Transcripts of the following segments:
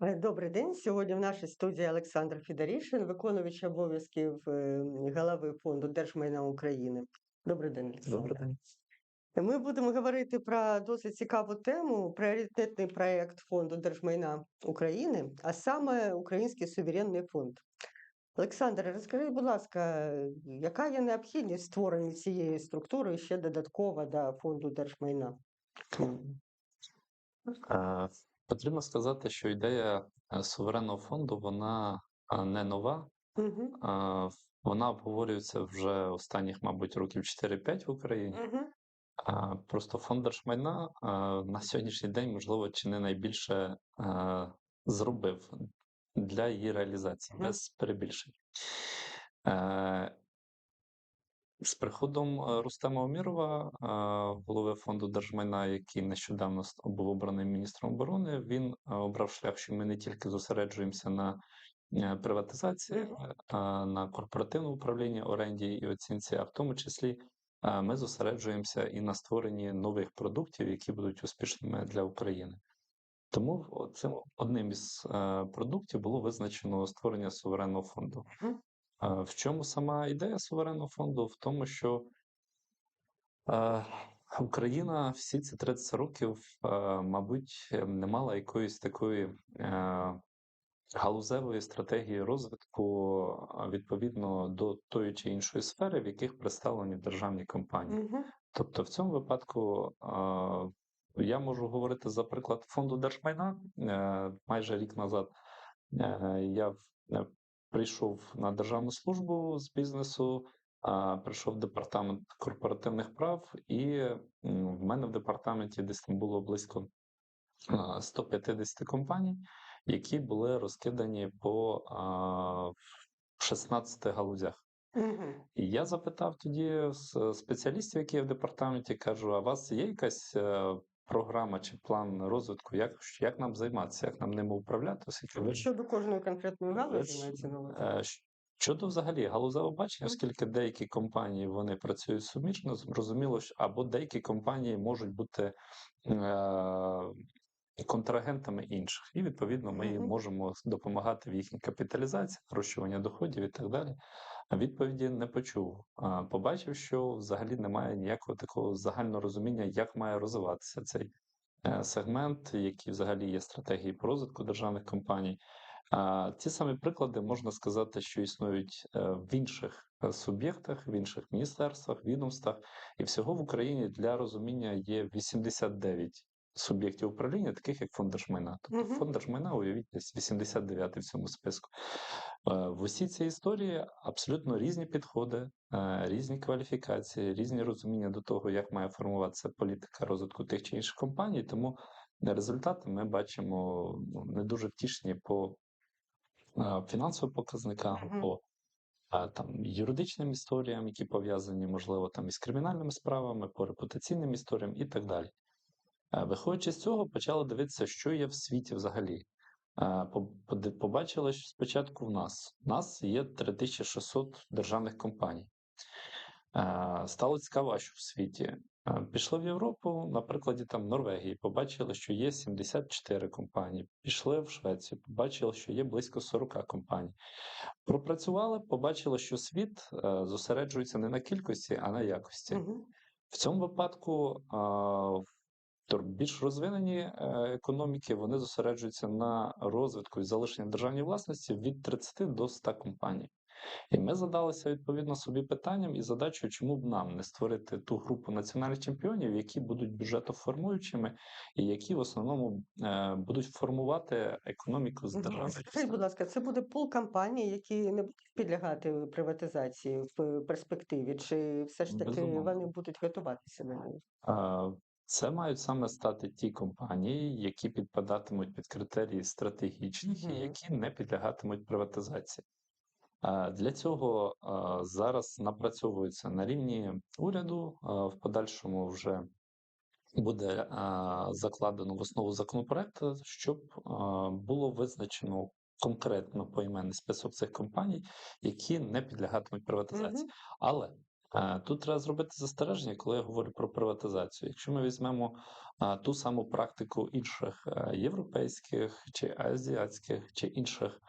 Е, Добрий день. Сьогодні в нашій студії Олександр Федорішин, виконувач обов'язків е, голови фонду Держмайна України. Добрий день, Олександр. день. Ми будемо говорити про досить цікаву тему пріоритетний проєкт фонду Держмайна України, а саме Український суверенний фонд. Олександр, розкажи, будь ласка, яка є необхідність створення цієї структури ще додатково до фонду Держмайна? Потрібно сказати, що ідея е, суверенного фонду вона е, не нова. Угу. Вона обговорюється вже останніх, мабуть, років 4-5 в Україні. Угу. Просто фонд держмайна на сьогоднішній день, можливо, чи не найбільше зробив для її реалізації Мгм. без перебільшень. З приходом е, Рустема Омірова, е, голови фонду держмайна, який нещодавно був обраний міністром оборони, він е, обрав шлях, що ми не тільки зосереджуємося на приватизації, а на корпоративному управлінні, оренді і оцінці, а в тому числі ми зосереджуємося і на створенні нових продуктів, які будуть успішними для України. Тому цим одним із продуктів було визначено створення суверенного фонду. В чому сама ідея суверенного фонду? В тому, що е, Україна всі ці 30 років, е, мабуть, не мала якоїсь такої е, галузевої стратегії розвитку відповідно до тої чи іншої сфери, в яких представлені державні компанії. Угу. Тобто, в цьому випадку я можу говорити за приклад фонду держмайна. Майже рік назад я прийшов на державну службу з бізнесу, а, прийшов в департамент корпоративних прав, і в мене в департаменті десь там було близько а, 150 компаній, які були розкидані по а, 16 галузях. І я запитав тоді спеціалістів, які є в департаменті, кажу: а у вас є якась е, програма чи план розвитку? Як, як нам займатися, як нам ними управляти? Оскільки Щодо кожної конкретної ви галузі мається на увазі? е, Щодо взагалі галузевого бачення, оскільки деякі компанії вони працюють суміжно, зрозуміло, що або деякі компанії можуть бути е, контрагентами інших, і відповідно ми їм можемо допомагати в їхній капіталізації, нарощуванні доходів і так далі. Відповіді не почув. Побачив, що взагалі немає ніякого такого загального розуміння, як має розвиватися цей е, сегмент, які взагалі є стратегії по розвитку державних компаній. А ці самі приклади можна сказати, що існують е, в інших е, суб'єктах, в інших міністерствах, відомствах, і всього в Україні для розуміння є 89 суб'єктів управління, таких як фонд держмайна. Тобто Мгм. фонд держмайна, уявіть, десь 89 в цьому списку. Е, В усій цій історії абсолютно різні підходи, е, різні кваліфікації, різні розуміння до того, як має формуватися політика розвитку тих чи інших компаній. Тому результати ми бачимо ну, не дуже втішні по фінансовим показникам, по там юридичним історіям, які пов'язані, можливо, там із кримінальними справами, по репутаційним історіям і так далі. Е, Виходячи з цього, почали дивитися, що є в світі взагалі. Побачили, що спочатку в нас. У нас є 3600 державних компаній. Стало цікаво, що в світі. Пішли в Європу, на прикладі там Норвегії, побачили, що є 74 компанії. Пішли в Швецію, побачили, що є близько 40 компаній. Пропрацювали, побачили, що світ е, зосереджується не на кількості, а на якості. Мгм. В цьому випадку більш розвинені е, економіки вони зосереджуються на розвитку і залишенні державної власності від 30 до 100 компаній. І ми задалися відповідно собі питанням і задачею, чому б нам не створити ту групу національних чемпіонів, які будуть бюджетоформуючими і які в основному е, будуть формувати економіку з Скажіть, будь ласка, це буде пул компаній, які не будуть підлягати приватизації в перспективі, чи все ж таки Безумовно. вони будуть готуватися до неї? Це мають саме стати ті компанії, які підпадатимуть під критерії стратегічних і Мгм. які не підлягатимуть приватизації. Для цього зараз напрацьовується на рівні уряду. В подальшому вже буде закладено в основу законопроекту, щоб було визначено конкретно поіменний список цих компаній, які не підлягатимуть приватизації. Мгм. Але Тут треба зробити застереження, коли я говорю про приватизацію. Якщо ми візьмемо ту саму практику інших е, європейських чи азіатських чи інших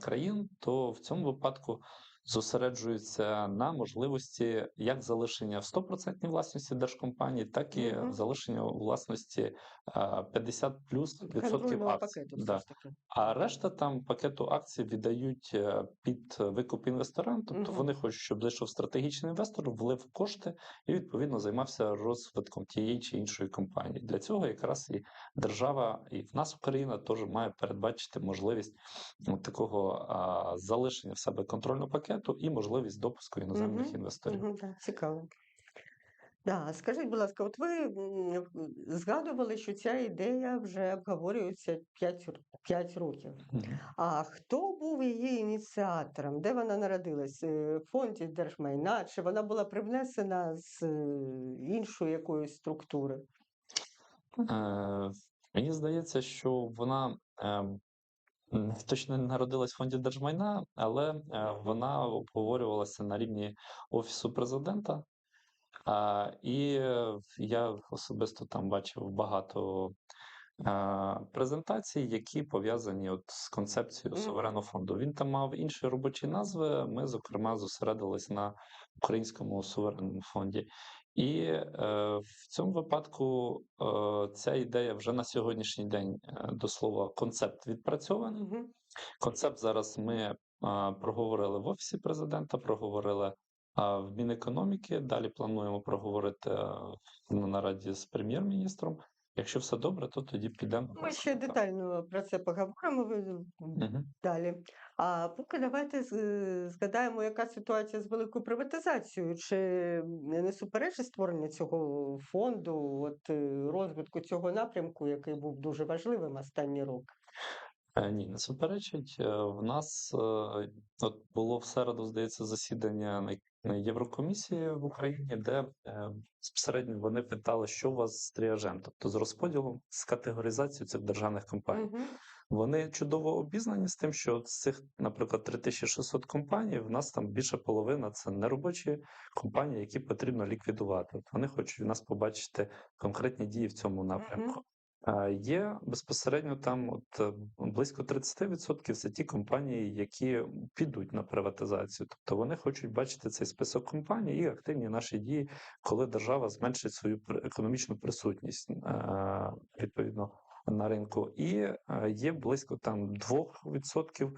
країн, то в цьому випадку зосереджуються на можливості як залишення в 100% власності держкомпаній, так і Мгм. залишення у власності 50 плюс відсотків акцій. пакету Да. А решта там пакету акцій віддають е, під викуп інвесторам. Тобто Мгм. вони хочуть, щоб зайшов стратегічний інвестор, влив кошти і відповідно займався розвитком тієї чи іншої компанії. Для цього якраз і держава, і в нас Україна теж має передбачити можливість такого а, залишення в себе контрольного пакету і можливість допуску іноземних Мгм. інвесторів. Мгм, так, цікаво. Да, скажіть, будь ласка, от ви м, згадували, що ця ідея вже обговорюється 5, 5 років. Мгм. А хто був її ініціатором? Де вона народилась? Е, В фонді держмайна? Чи вона була привнесена з е, іншої якоїсь структури? Е, Мені здається, що вона е, м, точно не народилась в фонді держмайна, але е, вона обговорювалася на рівні Офісу президента. А, І е, я особисто там бачив багато е, презентацій, які пов'язані от з концепцією суверенного фонду. Він там мав інші робочі назви. Ми, зокрема, зосередились на українському суверенному фонді. І е, в цьому випадку е, ця ідея вже на сьогоднішній день, е, до слова, концепт відпрацьований. Концепт зараз ми а, проговорили в Офісі президента, проговорили в Мінекономіки. Далі плануємо проговорити на нараді з прем'єр-міністром. Якщо все добре, то тоді підемо. Ми ще детально про це поговоримо ви- далі. А поки давайте е, згадаємо, яка ситуація з великою приватизацією. Чи не суперечить створення цього фонду, от е, розвитку цього напрямку, який був дуже важливим останні роки? Е, Ні, не суперечить. Е, В нас е, от було в середу, здається, засідання Єврокомісії в Україні, де е, безпосередньо вони питали, що у вас з тріажем, тобто з розподілом, з категоризацією цих державних компаній. Мгм. Вони чудово обізнані з тим, що з цих, наприклад, 3600 компаній, в нас там більше половина це неробочі компанії, які потрібно ліквідувати. Вони хочуть в нас побачити конкретні дії в цьому напрямку. А Є безпосередньо там от е, близько 30% це ті компанії, які підуть на приватизацію. Тобто вони хочуть бачити цей список компаній і активні наші дії, коли держава зменшить свою економічну присутність е, відповідно на ринку. І е, є близько там 2%,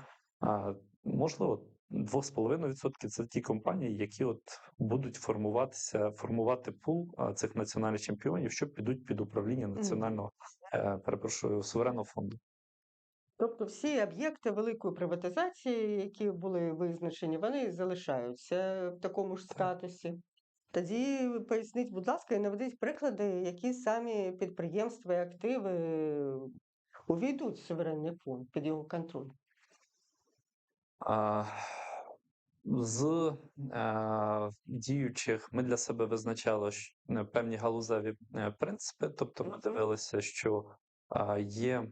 можливо. 2,5% це ті компанії, які от будуть формуватися, формувати пул цих національних чемпіонів, що підуть під управління національного, е, перепрошую, суверенного фонду. Тобто всі об'єкти великої приватизації, які були визначені, вони залишаються в такому ж статусі. Тоді поясніть, будь ласка, і наведіть приклади, які самі підприємства і активи увійдуть в суверенний фонд під його контроль. А, З е, діючих ми для себе визначали е, певні галузеві е, принципи. Тобто, ми дивилися, що а, є,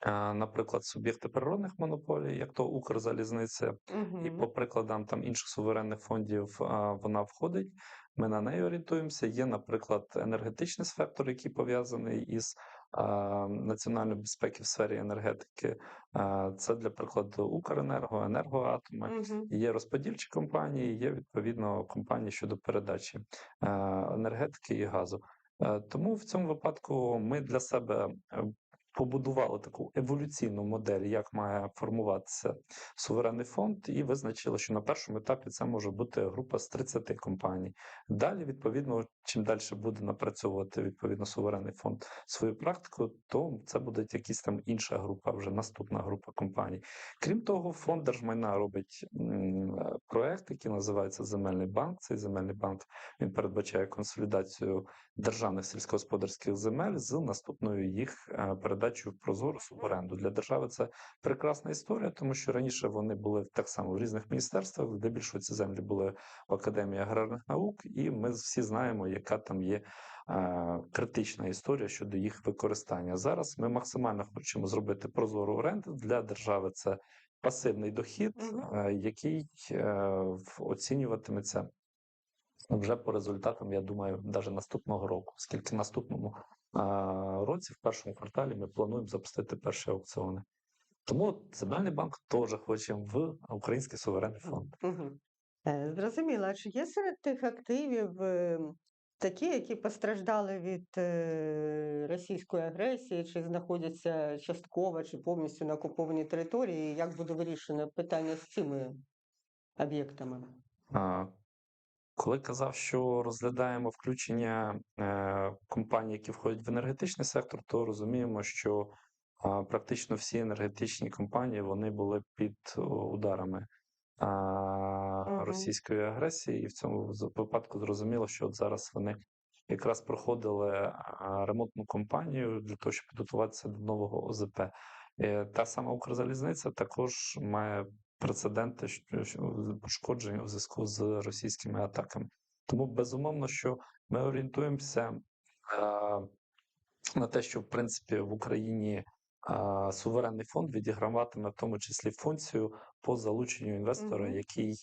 е, наприклад, суб'єкти природних монополій, як то Укрзалізниця, і по прикладам там інших суверенних фондів а, вона входить. Ми на неї орієнтуємося. Є, наприклад, енергетичний сектор, який пов'язаний із а, національною безпеки в сфері енергетики. Це для прикладу Укренерго, Енергоатоми. угу. Є розподільчі компанії, є відповідно компанії щодо передачі енергетики і газу. Е, Тому в цьому випадку ми для себе е, побудували таку еволюційну модель, як має формуватися суверенний фонд, і визначили, що на першому етапі це може бути група з 30 компаній. Далі, відповідно, чим далі буде напрацьовувати відповідно суверенний фонд свою практику, то це буде якась там інша група, вже наступна група компаній. Крім того, фонд держмайна робить проект, який називається Земельний банк. Цей земельний банк він передбачає консолідацію державних сільськогосподарських земель з наступною їх е, передачею в прозору суборенду. Для держави це прекрасна історія, тому що раніше вони були так само в різних міністерствах, де більше ці землі були в Академії аграрних наук, і ми всі знаємо, яка там є е, критична історія щодо їх використання. Зараз ми максимально хочемо зробити прозору оренду для держави. Це пасивний дохід, е, який е, оцінюватиметься вже по результатам, я думаю, навіть наступного року, оскільки наступному році, в першому кварталі, ми плануємо запустити перші аукціони. Тому Центральний банк теж хоче в український суверенний фонд. Е, Зрозуміло. А чи є серед тих активів е, такі, які постраждали від е, російської агресії, чи знаходяться частково чи повністю на окупованій території? Як буде вирішено питання з цими об'єктами? Коли казав, що розглядаємо включення е, компаній, які входять в енергетичний сектор, то розуміємо, що практично всі енергетичні компанії вони були під ударами російської агресії, і в цьому випадку зрозуміло, що от зараз вони якраз проходили ремонтну кампанію для того, щоб підготуватися до нового ОЗП. Е, Та сама Укрзалізниця також має прецеденти пошкоджень у зв'язку з російськими атаками. Тому безумовно, що ми орієнтуємося е, на те, що в принципі в Україні е, суверенний фонд відіграватиме в тому числі функцію по залученню інвестора, Мгм. який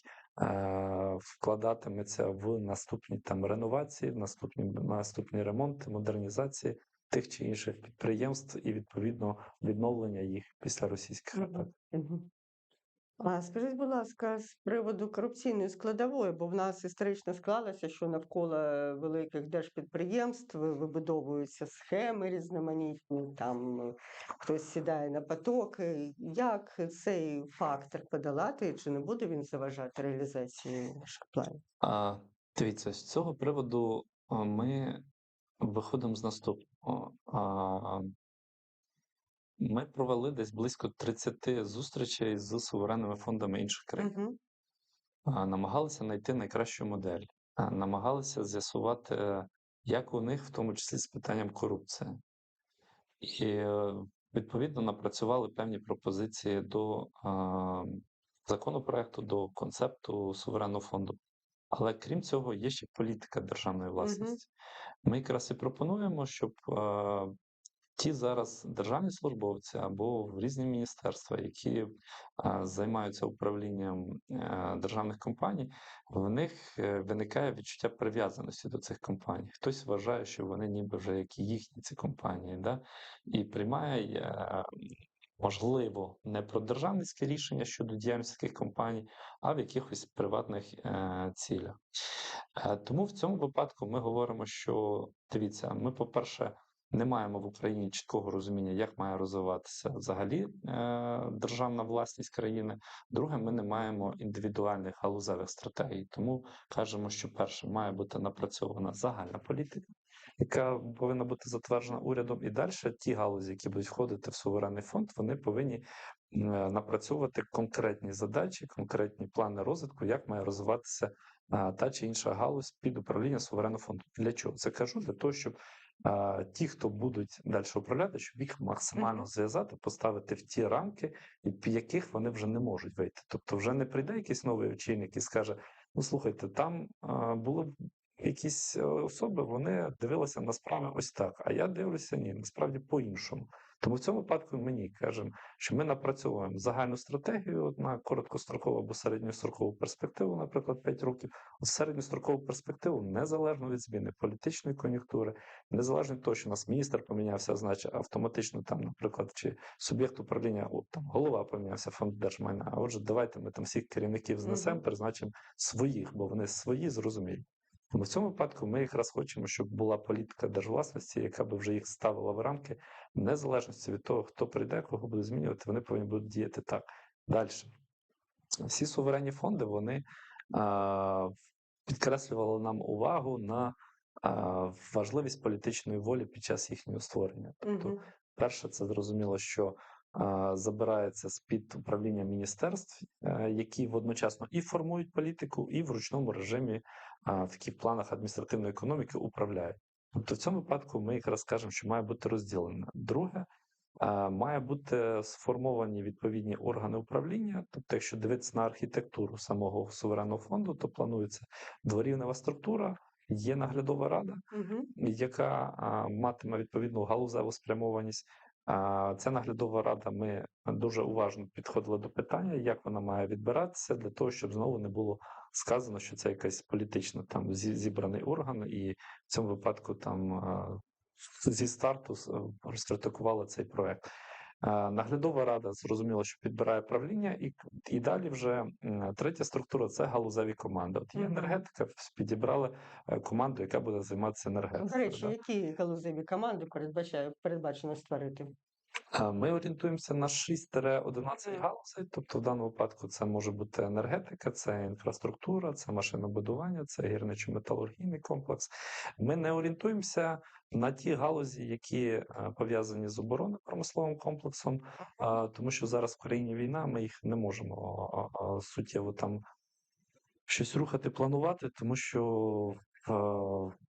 е, вкладатиметься в наступні там реновації, в наступні наступні ремонти, модернізації тих чи інших підприємств і відповідно відновлення їх після російських атак. Мгм. А скажіть, будь ласка, з приводу корупційної складової, бо в нас історично склалося, що навколо великих держпідприємств вибудовуються схеми різноманітні, там е, хтось сідає на потоки. Як цей фактор подолати, чи не буде він заважати реалізації ваших планів? А, дивіться, з цього приводу ми виходимо з наступного. А, ми провели десь близько 30 зустрічей з суверенними фондами інших країн. Угу. Намагалися знайти найкращу модель, намагалися з'ясувати, як у них, в тому числі з питанням корупції. І е, відповідно напрацювали певні пропозиції до законопроекту, до концепту суверенного фонду. Але крім цього, є ще політика державної власності. Ми якраз і пропонуємо, щоб ті зараз державні службовці або в різні міністерства, які займаються управлінням е, державних компаній, в них е, виникає відчуття прив'язаності до цих компаній. Хтось вважає, що вони ніби вже як їхні ці компанії, да? і приймає. е, Можливо, не про державницьке рішення щодо діяльності таких компаній, а в якихось приватних е, цілях. Е, тому в цьому випадку ми говоримо, що дивіться, ми, по-перше, не маємо в Україні чіткого розуміння, як має розвиватися взагалі е, державна власність країни. Друге, ми не маємо індивідуальних галузевих стратегій. Тому кажемо, що перше має бути напрацьована загальна політика, яка повинна бути затверджена урядом, і далі ті галузі, які будуть входити в суверенний фонд, вони повинні е, напрацьовувати конкретні задачі, конкретні плани розвитку, як має розвиватися та чи інша галузь під управління суверенного фонду. Для чого це кажу? Для того, щоб ті, хто будуть далі управляти, щоб їх максимально зв'язати, поставити в ті рамки, в яких вони вже не можуть вийти. Тобто, вже не прийде якийсь новий очільник і скаже: ну слухайте, там були якісь е, особи, вони дивилися на справи ось так. А я дивлюся, ні, насправді по-іншому. Тому в цьому випадку мені кажемо, що ми напрацьовуємо загальну стратегію на короткострокову або середньострокову перспективу, наприклад, 5 років. От середньострокову перспективу незалежно від зміни політичної кон'юнктури, незалежно від того, що у нас міністр помінявся, значить автоматично там, наприклад, чи суб'єкт управління, от, там голова помінявся фонд держмайна. А отже, давайте ми там всіх керівників знесемо, призначимо своїх, бо вони свої зрозумілі. Тому в цьому випадку ми якраз хочемо, щоб була політика держвласності, яка би вже їх ставила в рамки, незалежності від того, хто прийде, кого буде змінювати, вони повинні будуть діяти так. Далі. Всі суверенні фонди вони а, підкреслювали нам увагу на а, важливість політичної волі під час їхнього створення. Тобто, перше, це зрозуміло, що забирається з-під управління міністерств, е, які водночасно і формують політику, і в ручному режимі в таких планах адміністративної економіки управляють. Тобто в цьому випадку ми якраз кажемо, що має бути розділено. Друге, має бути сформовані відповідні органи управління. Тобто, якщо дивитися на архітектуру самого суверенного фонду, то планується дворівнева структура, є наглядова рада, Мгм. яка матиме відповідну галузеву спрямованість. Ця наглядова рада. Ми дуже уважно підходили до питання, як вона має відбиратися, для того, щоб знову не було сказано, що це якась політична там зібраний орган, і в цьому випадку там зі старту розкритикували цей проект. Е, Наглядова рада зрозуміло, що підбирає правління, і, і далі вже третя структура це галузеві команди. От є енергетика, підібрали е, команду, яка буде займатися До енергетикою. речі, да. які галузеві команди передбачає, передбачено створити? Е, Ми орієнтуємося на 6-11 галузей. Тобто, в даному випадку це може бути енергетика, це інфраструктура, це машинобудування, це гірничо-металургійний комплекс. Ми не орієнтуємося на ті галузі, які е, пов'язані з оборонно-промисловим комплексом, а, тому що зараз в країні війна, ми їх не можемо суттєво там щось рухати, планувати, тому що е,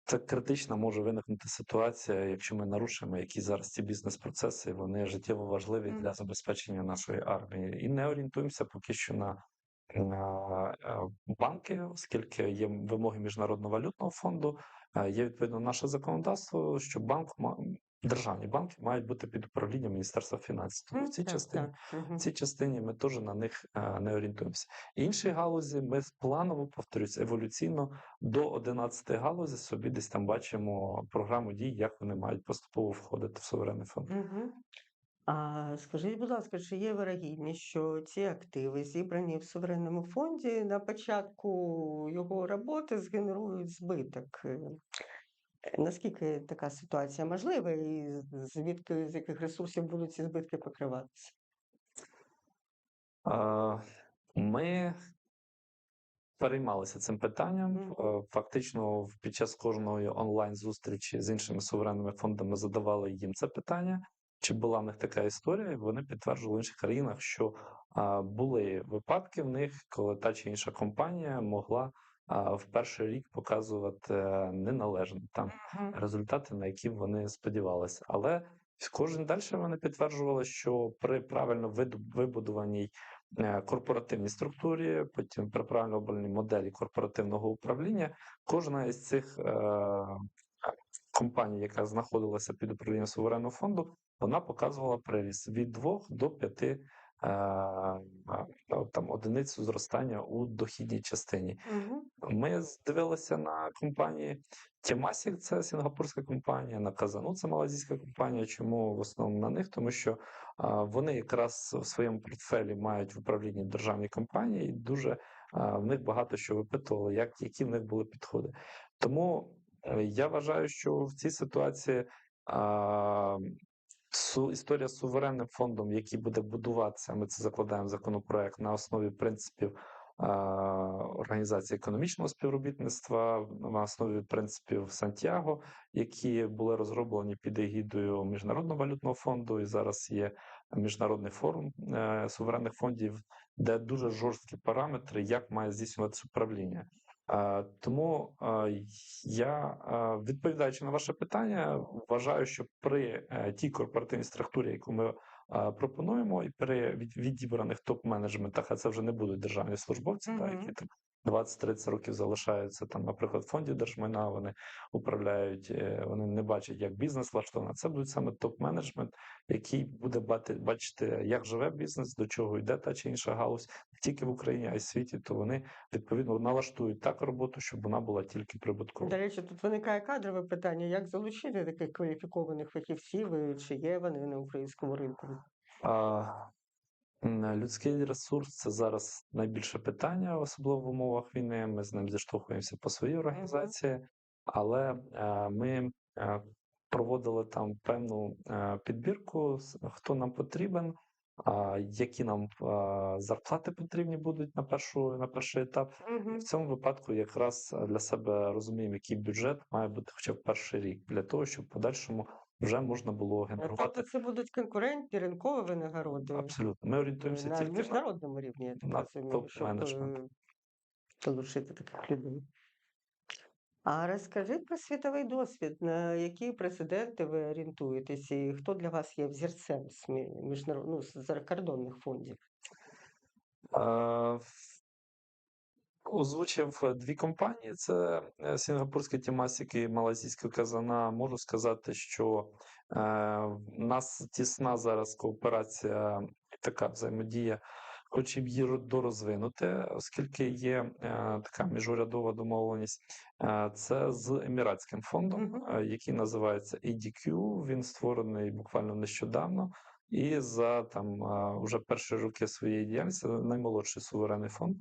це критична може виникнути ситуація, якщо ми нарушимо які зараз ці бізнес-процеси, вони життєво важливі для забезпечення нашої армії. І не орієнтуємося поки що на банки, оскільки є вимоги Міжнародного валютного фонду, е, є відповідно наше законодавство, що банк державні банки мають бути під управлінням Міністерства фінансів. Тому в цій частині в цій частині ми теж на них е, не орієнтуємося. Інші галузі ми планово, повторюсь, еволюційно до 11 галузі собі десь там бачимо програму дій, як вони мають поступово входити в суверенний фонд. А скажіть, будь ласка, чи є вирогідність, що ці активи, зібрані в суверенному фонді, на початку його роботи згенерують збиток? Е, Наскільки така ситуація можлива, і звідки з яких ресурсів будуть ці збитки покриватися? Ми переймалися цим питанням. Фактично, під час кожної онлайн-зустрічі з іншими суверенними фондами задавали їм це питання. Чи була в них така історія? Вони підтверджували в інших країнах, що а, були випадки в них, коли та чи інша компанія могла а, в перший рік показувати е, неналежно там результати, на які вони сподівалися. Але кожен далі вони підтверджували, що при правильно вибудованій е, корпоративній структурі, потім при правильно обраній моделі корпоративного управління, кожна із цих е, компаній, яка знаходилася під управлінням суверенного фонду, вона показувала приріст від 2 до 5 е, там, одиниць зростання у дохідній частині. Мгм. Ми дивилися на компанії Temasek, це сінгапурська компанія, на Казану, це малазійська компанія. Чому в основному на них? Тому що вони якраз в своєму портфелі мають в управлінні державні компанії, і дуже в них багато що випитували, як, які в них були підходи. Тому е, я вважаю, що в цій ситуації історія з суверенним фондом, який буде будуватися, ми це закладаємо в законопроект на основі принципів Організації економічного співробітництва на основі принципів Сантьяго, які були розроблені під егідою Міжнародного валютного фонду, і зараз є міжнародний форум е, суверенних фондів, де дуже жорсткі параметри, як має здійснюватися управління. Е, Тому е, я, е, відповідаючи на ваше питання, вважаю, що при тій корпоративній структурі, яку ми пропонуємо, і при від- відібраних топ-менеджментах, а це вже не будуть державні службовці, та, які там 20-30 років залишаються там, наприклад, в фонді держмайна, вони управляють, е, вони не бачать, як бізнес влаштований. Це будуть саме топ-менеджмент, який буде бачити, як живе бізнес, до чого йде та чи інша галузь, не тільки в Україні, а й в світі, то вони відповідно налаштують так роботу, щоб вона була тільки прибуткова. До речі, тут виникає кадрове питання, як залучити таких кваліфікованих фахівців, чи є вони на українському ринку? А, Людський ресурс це зараз найбільше питання, особливо в умовах війни. Ми з ним зіштовхуємося по своїй організації, але е, ми е, проводили там певну е, підбірку, хто нам потрібен, які нам зарплати потрібні будуть на першу на перший етап. І в цьому випадку якраз для себе розуміємо, який бюджет має бути хоча б перший рік для того, щоб в подальшому вже можна було Е, генерувати Тобто це будуть конкурентні ринкові винагороди абсолютно. Ми орієнтуємося на тільки на міжнародному рівні, я так розумію, щоб е, залучити таких людей. А розкажіть про світовий досвід, на які прецеденти ви орієнтуєтесь, і хто для вас є взірцем з мі- міжнарод... ну, з закордонних фондів? Е, Озвучив е, дві компанії: це е, сінгапурський Temasek і малазійська Казана. Можу сказати, що У нас тісна зараз кооперація і така взаємодія. Хоче б її дорозвинути, оскільки є е, така міжурядова домовленість. Е, це з Еміратським фондом, е, який називається ADQ. Він створений буквально нещодавно. І за там е, уже перші роки своєї діяльності наймолодший суверенний фонд.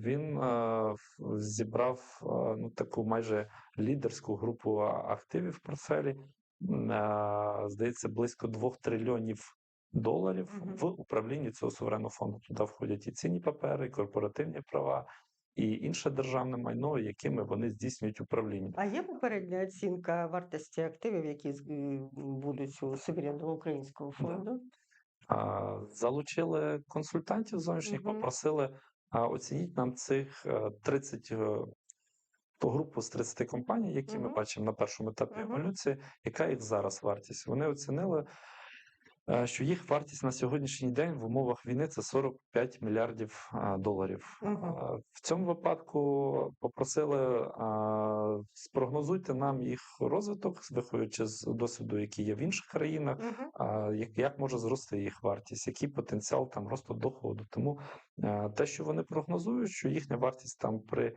Він зібрав ну, таку майже лідерську групу активів в портфелі. Здається, близько 2 трильйонів доларів в управлінні цього суверенного фонду. Туди входять і цінні папери, і корпоративні права, і інше державне майно, якими вони здійснюють управління. А є попередня оцінка вартості активів, які будуть у суверенного українського фонду? А, Залучили консультантів зовнішніх, Мгм. попросили оцініть нам цих е, 30 е, ту групу з 30 компаній, які ми бачимо на першому етапі еволюції, яка їх зараз вартість. Вони оцінили, е, що їх вартість на сьогоднішній день в умовах війни це 45 мільярдів доларів. Мгм. А, В цьому випадку попросили спрогнозуйте нам їх розвиток, виходячи з досвіду, який є в інших країнах. А, як, може зрости їх вартість, який потенціал там росту доходу. Тому е, те, що вони прогнозують, що їхня вартість там при е,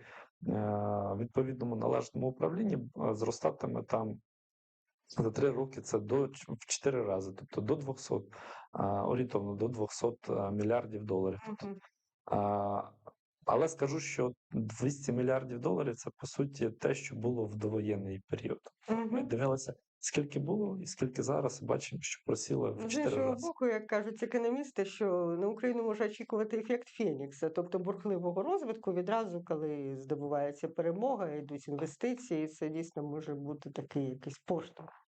відповідному належному управлінні е, зростатиме там за три роки це до в 4 рази, тобто до 200, орієнтовно до 200 е, мільярдів доларів. Тобто, але скажу, що 200 мільярдів доларів це по суті те, що було в довоєнний період. Ми дивилися, скільки було і скільки зараз, бачимо, що просіло в З 4 іншого боку, як кажуть економісти, що на Україну може очікувати ефект Фенікса, тобто бурхливого розвитку відразу, коли здобувається перемога, йдуть інвестиції, це дійсно може бути такий якийсь поштовх.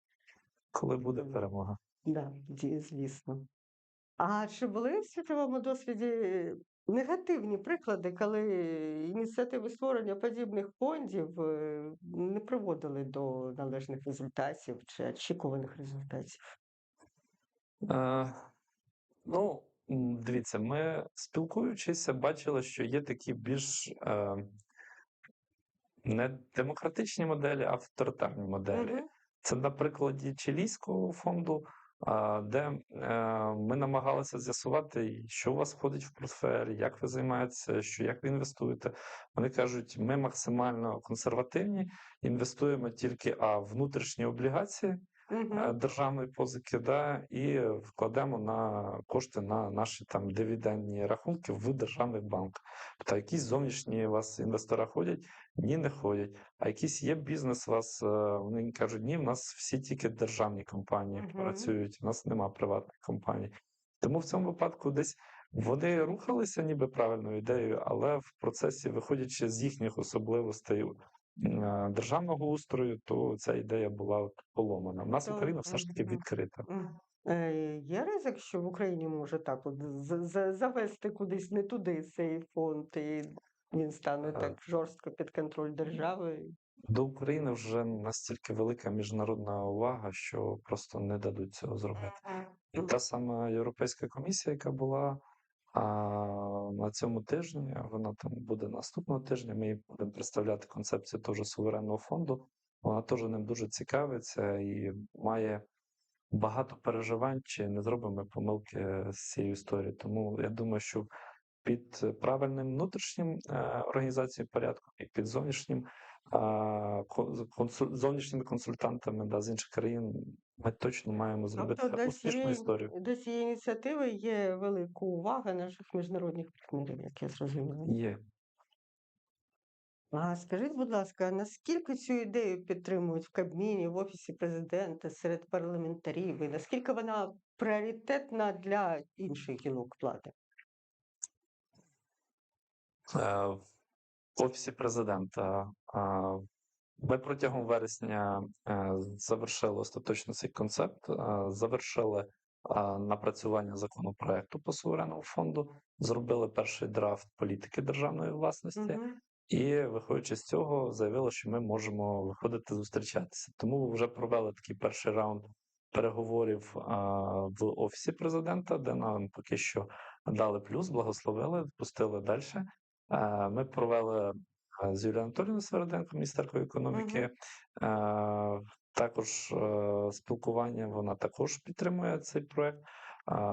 Коли буде перемога? Да, ді- звісно. А чи були в світовому досвіді негативні приклади, коли ініціативи створення подібних фондів е, не приводили до належних результатів чи очікуваних результатів? Е, ну, м, дивіться, ми спілкуючися, бачили, що є такі більш е, не демократичні моделі, а авторитарні моделі. Мгм. Це на прикладі чилійського фонду, де е, ми намагалися з'ясувати, що у вас входить в портфель, як ви займаєтеся, що як ви інвестуєте. Вони кажуть, ми максимально консервативні, інвестуємо тільки а внутрішні облігації Мгм. державної позики, да, і вкладемо на кошти на наші там дивідендні рахунки в державних банках. Тобто якісь зовнішні у вас інвестора ходять, ні, не ходять. А якийсь є бізнес у вас, е, вони кажуть, ні, в нас всі тільки державні компанії Мгм. працюють, у нас нема приватних компаній. Тому в цьому випадку десь вони рухалися ніби правильною ідеєю, але в процесі, виходячи з їхніх особливостей державного устрою, то ця ідея була поломана. У нас То- Україна все ж таки відкрита. Е, Є ризик, що в Україні може так от завести кудись не туди цей фонд, і він стане Е. так жорстко під контроль держави. До України вже настільки велика міжнародна увага, що просто не дадуть цього зробити. І та сама Європейська комісія, яка була на цьому тижні, вона там буде наступного тижня. Ми будемо представляти концепцію теж суверенного фонду. Вона теж ним дуже цікавиться і має багато переживань, чи не зробимо ми помилки з цією історією. Тому я думаю, що під правильним внутрішнім е, організацією порядку і під зовнішнім зовнішніми консультантами да, з інших країн ми точно маємо зробити Тобто до успішну цієї, історію. до цієї ініціативи є велика увага наших міжнародних партнерів, як я зрозуміла. Є. А скажіть, будь ласка, наскільки цю ідею підтримують в Кабміні, в Офісі президента, серед парламентарів, і наскільки вона пріоритетна для інших гілок влади? Е, В офісі президента ми протягом вересня е, завершили остаточно цей концепт, е, завершили е, напрацювання законопроекту по суверенному фонду, зробили перший драфт політики державної власності. І виходячи з цього, заявили, що ми можемо виходити зустрічатися. Тому вже провели такий перший раунд переговорів в офісі президента, де нам поки що дали плюс, благословили, пустили далі. Ми провели з Юлією Анатолією Сверденко, міністеркою економіки, а, також е, спілкування, вона також підтримує цей проект.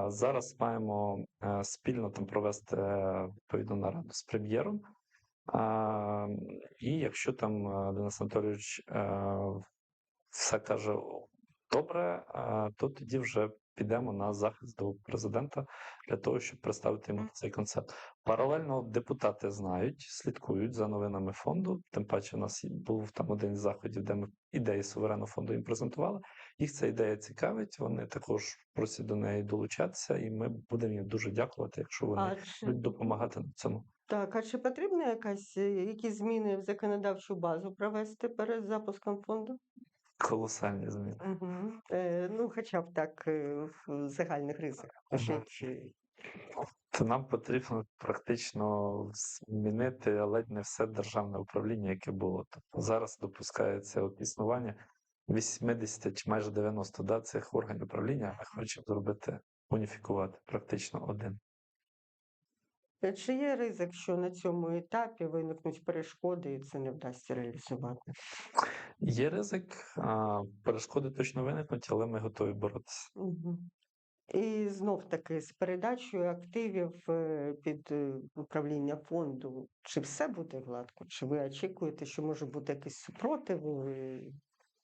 Зараз маємо е, спільно там провести е, відповідну нараду з прем'єром. І якщо там Денис Анатолійович все каже добре, то тоді вже підемо на захист до президента для того, щоб представити йому цей концепт. Паралельно депутати знають, слідкують за новинами фонду. Тим паче, у нас був там один із заходів, де ми ідеї суверенного фонду їм презентували. Їх ця ідея цікавить. Вони також просять до неї долучатися, і ми будемо їм дуже дякувати, якщо вони чи, будуть допомагати на цьому. так, а чи потрібно якась, е, якісь зміни в законодавчу базу провести перед запуском фонду? Колосальні зміни. Угу. Е, ну, хоча б так е, в загальних рисах. Ага. чи... То нам потрібно практично змінити ледь не все державне управління, яке було. Тобто зараз допускається от існування 80 чи майже 90 да, цих органів управління. Ми хочемо зробити уніфікувати практично один. Е, Чи є ризик, що на цьому етапі виникнуть перешкоди і це не вдасться реалізувати? Є ризик, а, перешкоди точно виникнуть, але ми готові боротися. Угу. І знов таки з передачею активів е, під е, управління фонду, чи все буде гладко? Чи ви очікуєте, що може бути якийсь супротив?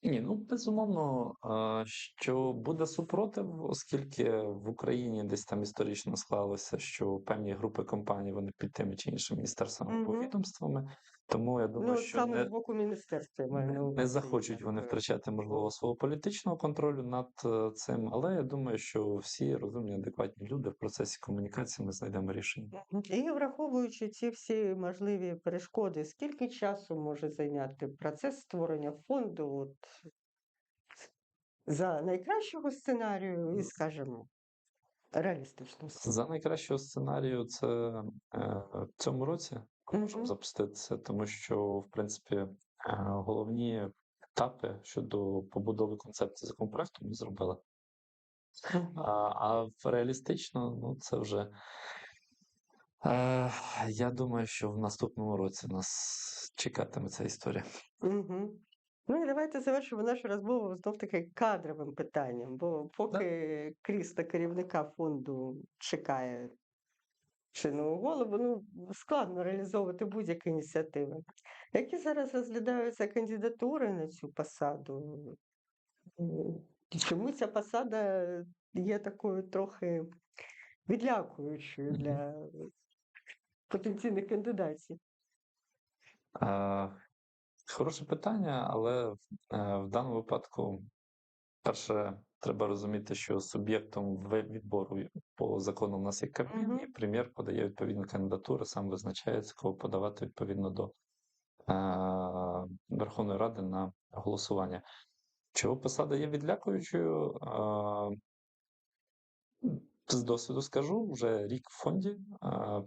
Ні, ну безумовно, а, що буде супротив, оскільки в Україні десь там історично склалося, що певні групи компаній вони під тими чи іншими міністерствами або Мгм. відомствами. Тому я думаю, Ну, що саме не, з боку міністерства не, не захочуть вони втрачати можливо свого політичного контролю над е, цим, але я думаю, що всі розумні, адекватні люди в процесі комунікації ми знайдемо рішення. І враховуючи ці всі можливі перешкоди, скільки часу може зайняти процес створення фонду от, за найкращого сценарію і, скажімо, реалістичного сценарію? За найкращого сценарію, це е, в цьому році можемо Мгм. запуститися, тому що, в принципі, е, головні етапи щодо побудови концепції законопроекту ми зробили. А, а реалістично, ну це вже. Е, я думаю, що в наступному році нас чекатиме ця історія. Мгм. Ну і давайте завершимо нашу розмову знов таки кадровим питанням, бо поки крісло керівника фонду чекає чинного голову, ну складно реалізовувати будь-які ініціативи. Які зараз розглядаються кандидатури на цю посаду? Чому ця посада є такою трохи відлякуючою для потенційних кандидатів? Хороше питання, але е, в даному випадку, перше, треба розуміти, що суб'єктом відбору по закону у нас є Кабмін, Мгм. і прем'єр подає відповідну кандидатуру, сам визначається, кого подавати відповідно до е, Верховної Ради на голосування. Чого посада є відлякуючою? Е, з досвіду скажу, вже рік в фонді, е,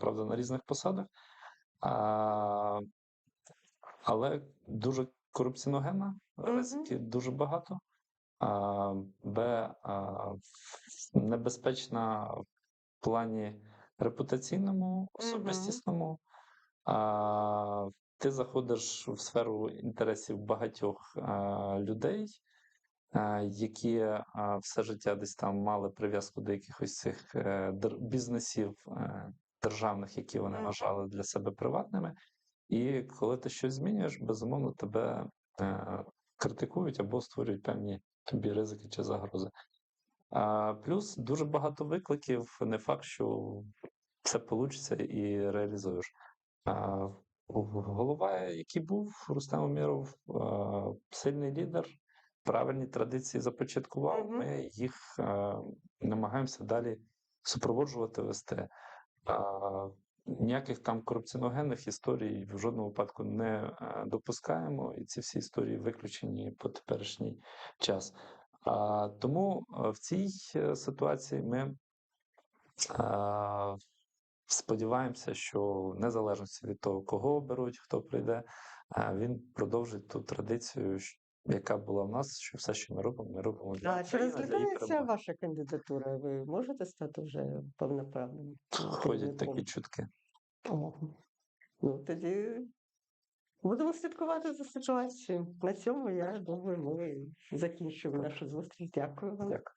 правда, на різних посадах. А, але дуже корупціоногенна, Мгм. ризиків дуже багато. Б, небезпечна в плані репутаційному, особистісному. А, ти заходиш в сферу інтересів багатьох людей, які все життя десь там мали прив'язку до якихось цих е, бізнесів е, державних, які вони вважали для себе приватними. І коли ти щось змінюєш, безумовно тебе е, критикують або створюють певні тобі ризики чи загрози. А, плюс дуже багато викликів, не факт, що все вийде і реалізуєш. А, голова, який був, Рустем Уміров, сильний лідер, правильні традиції започаткував. Ми їх а, намагаємося далі супроводжувати, вести. Ніяких там корупціоногенних історій в жодному випадку не е, допускаємо, і ці всі історії виключені по теперішній час. А, тому е, в цій е, ситуації ми а, сподіваємося, що в незалежності від того, кого оберуть, хто прийде, він продовжить ту традицію, яка була в нас, що все, що ми робимо, ми робимо для А чи України, для її розглядається перемоги. ваша кандидатура? Ви можете стати вже повноправним Ходять такі чутки. О, Ну тоді Будемо слідкувати за ситуацією. На цьому я думаю, ми закінчуємо нашу зустріч. Дякую вам. Дякую.